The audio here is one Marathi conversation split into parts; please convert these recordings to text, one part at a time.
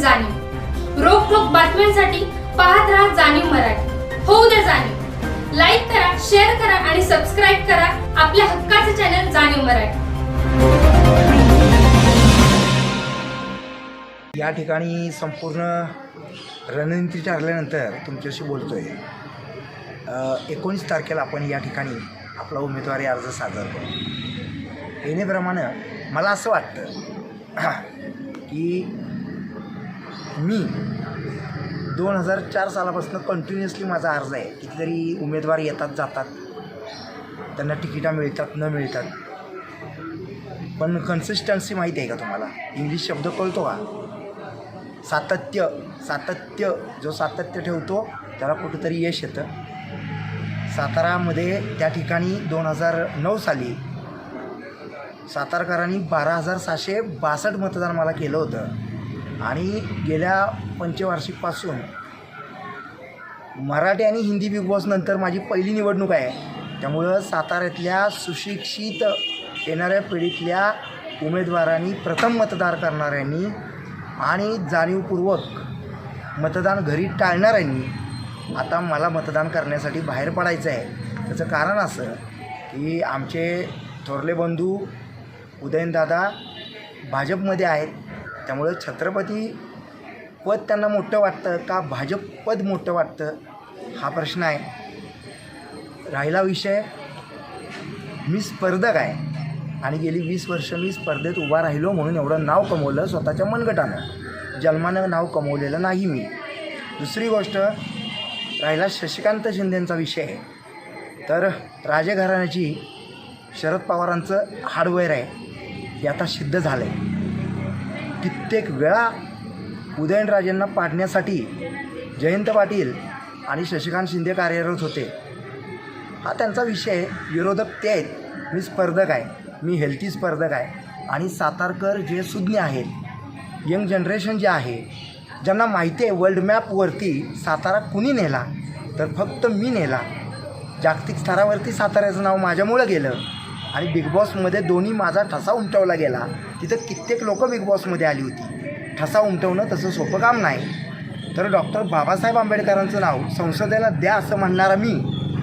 जाणीव. रोख जाणीव रोखोक बातम्यांसाठी पाहत राहा जाणीव मराठी. होऊ द्या जाणीव. लाईक करा शेअर करा आणि सबस्क्राईब करा आपल्या हक्काचे चॅनल जाणीव मराठी. या ठिकाणी संपूर्ण रणनीती ठरल्यानंतर तुमच्याशी बोलतो आहे एकोणीस तारखेला आपण या ठिकाणी आपला उमेदवारी अर्ज सादर करू. येणेप्रमाणे मला असं वाटतं की मी दोन हजार चार सालापासून कंटिन्युअसली माझा अर्ज आहे. कितीतरी उमेदवार येतात जातात. त्यांना तिकिटा मिळतात न मिळतात. पण कन्सिस्टन्सी माहिती आहे का तुम्हाला? इंग्लिश शब्द कळतो का? सातत्य सातत्य जो सातत्य ठेवतो त्याला कुठंतरी यश येतं. सातारामध्ये त्या ठिकाणी दोन हजार नऊ साली सातारकरांनी बारा हजार सहाशे बासष्ट मतदान मला केलं होतं. आणि गेल्या पंचवार्षिकपासून मराठी आणि हिंदी बिग बॉस नंतर माझी पहिली निवडणूक आहे. त्यामुळं साताऱ्यातल्या सुशिक्षित येणाऱ्या पिढीतल्या उमेदवारांनी प्रथम मतदार करणाऱ्यांनी आणि जाणीवपूर्वक मतदान घरी टाळणाऱ्यांनी आता मला मतदान करण्यासाठी बाहेर पडायचं आहे. त्याचं कारण असं की आमचे थोरले बंधू उदयनदादा भाजपमध्ये आहेत. त्यामुळं छत्रपती पद त्यांना मोठं वाटतं का भाजप पद मोठं वाटतं? हा प्रश्न आहे. राहिला विषय. मी स्पर्धक आहे. आणि गेली वीस वर्ष मी स्पर्धेत उभा राहिलो म्हणून एवढं नाव कमवलं स्वतःच्या मनगटानं. जन्मानं नाव कमवलेलं नाही मी. दुसरी गोष्ट राहिला शशिकांत शिंदेंचा विषय तर राजघराण्याची शरद पवारांचं हार्डवेअर आहे. हे आता सिद्ध झालं आहे कित्येक वेळा उदयनराजेंना पाडण्यासाठी जयंत पाटील आणि शशिकांत शिंदे कार्यरत होते. हा त्यांचा विषय विरोधक ते आहेत. मी स्पर्धक आहे. मी हेल्थी स्पर्धक आहे. आणि सातारकर जे सुज्ञ आहेत यंग जनरेशन जे आहे ज्यांना माहिती आहे वर्ल्ड मॅपवरती सातारा कुणी नेला तर फक्त मी नेला. जागतिक स्तरावरती साताऱ्याचं नाव माझ्यामुळं गेलं. आणि बिग बॉसमध्ये दोन्ही माझा ठसा उमटवला गेला. तिथं कित्येक लोक बिग बॉसमध्ये आली होती. ठसा उमटवणं तसं सोपं काम नाही. तर डॉक्टर बाबासाहेब आंबेडकरांचं नाव संसदेला द्या असं म्हणणारा मी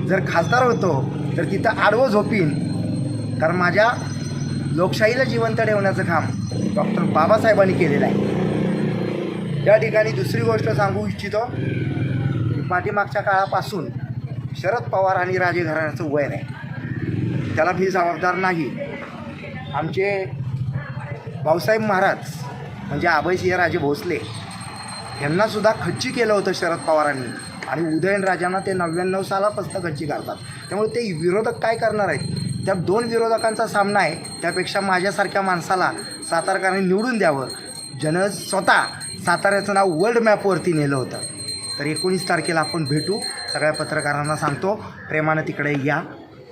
जर खासदार होतो तर तिथं आडवं झोपीन. कारण माझ्या लोकशाहीला जिवंत ठेवण्याचं काम डॉक्टर बाबासाहेबांनी केलेलं आहे. या ठिकाणी दुसरी गोष्ट सांगू इच्छितो. पाठीमागच्या काळापासून शरद पवार आणि राजे घराण्याचं वय आहे त्याला मी जबाबदार नाही. आमचे भाऊसाहेब महाराज म्हणजे आभयसिंह राजे भोसले यांनासुद्धा खच्ची केलं होतं शरद पवारांनी. आणि उदयनराजांना ते नव्याण्णव सालापासून खच्ची करतात. त्यामुळे ते विरोधक काय करणार आहेत? त्या दोन विरोधकांचा सामना आहे. त्यापेक्षा माझ्यासारख्या माणसाला सातारकरांनी निवडून द्यावं. जन स्वतः साताऱ्याचं नाव वर्ल्ड मॅपवरती नेलं होतं. तर एकोणीस तारखेला आपण भेटू. सगळ्या पत्रकारांना सांगतो. प्रेमानं तिकडे या.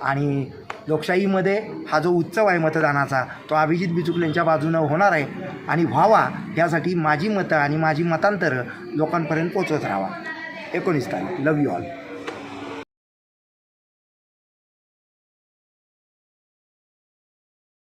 आणि लोकशाहीमध्ये हा जो उत्सव आहे मतदानाचा तो अभिजित बिचुकलेंच्या बाजूनं होणार आहे. आणि व्हावा यासाठी माझी मतं आणि माझी मतांतरं लोकांपर्यंत पोचवत राहावा. एकोणीस तारीख. लव यू ऑल